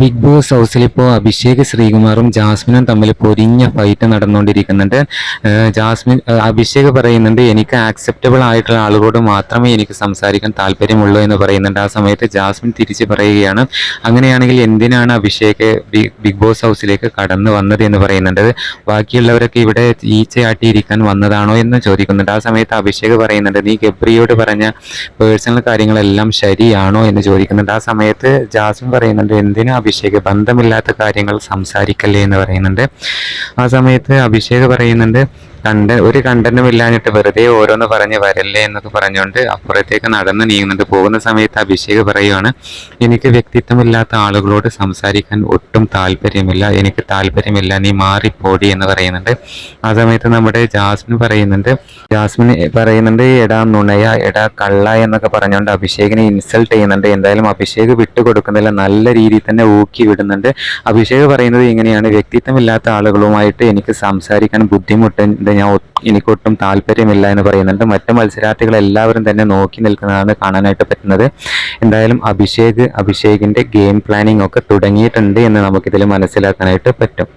Big boss ഹൗസിൽ ഇപ്പോൾ അഭിഷേക് ശ്രീകുമാറും ജാസ്മിനും തമ്മിൽ പൊരിഞ്ഞ ഫൈറ്റ് നടന്നുകൊണ്ടിരിക്കുന്നുണ്ട്. ജാസ്മിൻ അഭിഷേക് പറയുന്നുണ്ട് എനിക്ക് ആക്സെപ്റ്റബിൾ ആയിട്ടുള്ള ആളുകളോട് മാത്രമേ എനിക്ക് സംസാരിക്കാൻ താല്പര്യമുള്ളൂ എന്ന് പറയുന്നുണ്ട്. ആ സമയത്ത് ജാസ്മിൻ തിരിച്ച് പറയുകയാണ് അങ്ങനെയാണെങ്കിൽ എന്തിനാണ് അഭിഷേക് ബിഗ് ബോസ് ഹൗസിലേക്ക് കടന്നു വന്നത് എന്ന് പറയുന്നുണ്ട്. ബാക്കിയുള്ളവരൊക്കെ ഇവിടെ ഈച്ചയാട്ടിയിരിക്കാൻ വന്നതാണോ എന്ന് ചോദിക്കുന്നുണ്ട്. ആ സമയത്ത് അഭിഷേക് പറയുന്നുണ്ട് നീ ഗബ്രിയോട് പറഞ്ഞ പേഴ്സണൽ കാര്യങ്ങളെല്ലാം ശരിയാണോ എന്ന് ചോദിക്കുന്നുണ്ട്. ആ സമയത്ത് ജാസ്മിൻ പറയുന്നുണ്ട് എന്തിനാ അഭിഷേക് ബന്ധമില്ലാത്ത കാര്യങ്ങൾ സംസാരിക്കല്ലേ എന്ന് പറയുന്നുണ്ട്. ആ സമയത്ത് അഭിഷേക് പറയുന്നുണ്ട് കണ്ട ഒരു കണ്ടന്റും ഇല്ലാഞ്ഞിട്ട് വെറുതെ ഓരോന്ന് പറഞ്ഞ് വരല്ലേ എന്നൊക്കെ പറഞ്ഞുകൊണ്ട് അപ്പുറത്തേക്ക് നടന്ന് നീങ്ങുന്നുണ്ട് പോകുന്ന സമയത്ത് അഭിഷേക് പറയുവാണ് എനിക്ക് വ്യക്തിത്വമില്ലാത്ത ആളുകളോട് സംസാരിക്കാൻ ഒട്ടും താല്പര്യമില്ല. എനിക്ക് താല്പര്യമില്ല. നീ മാറിപ്പോടി എന്ന് പറയുന്നുണ്ട്. ആ സമയത്ത് നമ്മുടെ ജാസ്മിൻ പറയുന്നുണ്ട് ജാസ്മിൻ പറയുന്നുണ്ട് എടാ നുണയ എടാ കള്ള എന്നൊക്കെ പറഞ്ഞുകൊണ്ട് അഭിഷേകിനെ ഇൻസൾട്ട് ചെയ്യുന്നുണ്ട്. എന്തായാലും അഭിഷേക് വിട്ടുകൊടുക്കുന്നില്ല. നല്ല രീതിയിൽ തന്നെ ഊക്കി വിടുന്നുണ്ട്. അഭിഷേക് പറയുന്നത് ഇങ്ങനെയാണ് വ്യക്തിത്വമില്ലാത്ത ആളുകളുമായിട്ട് എനിക്ക് സംസാരിക്കാൻ ബുദ്ധിമുട്ടുണ്ട് ഞാൻ എനിക്കൊട്ടും താല്പര്യമില്ല എന്ന് പറയുന്നുണ്ട്. മറ്റ് മത്സരാർത്ഥികൾ എല്ലാവരും തന്നെ നോക്കി നിൽക്കുന്നതാണ് കാണാനായിട്ട് പറ്റുന്നത്. എന്തായാലും അഭിഷേക് അഭിഷേകിന്റെ ഗെയിം പ്ലാനിംഗ് ഒക്കെ തുടങ്ങിയിട്ടുണ്ട് എന്ന് നമുക്കിതിൽ മനസ്സിലാക്കാനായിട്ട് പറ്റും.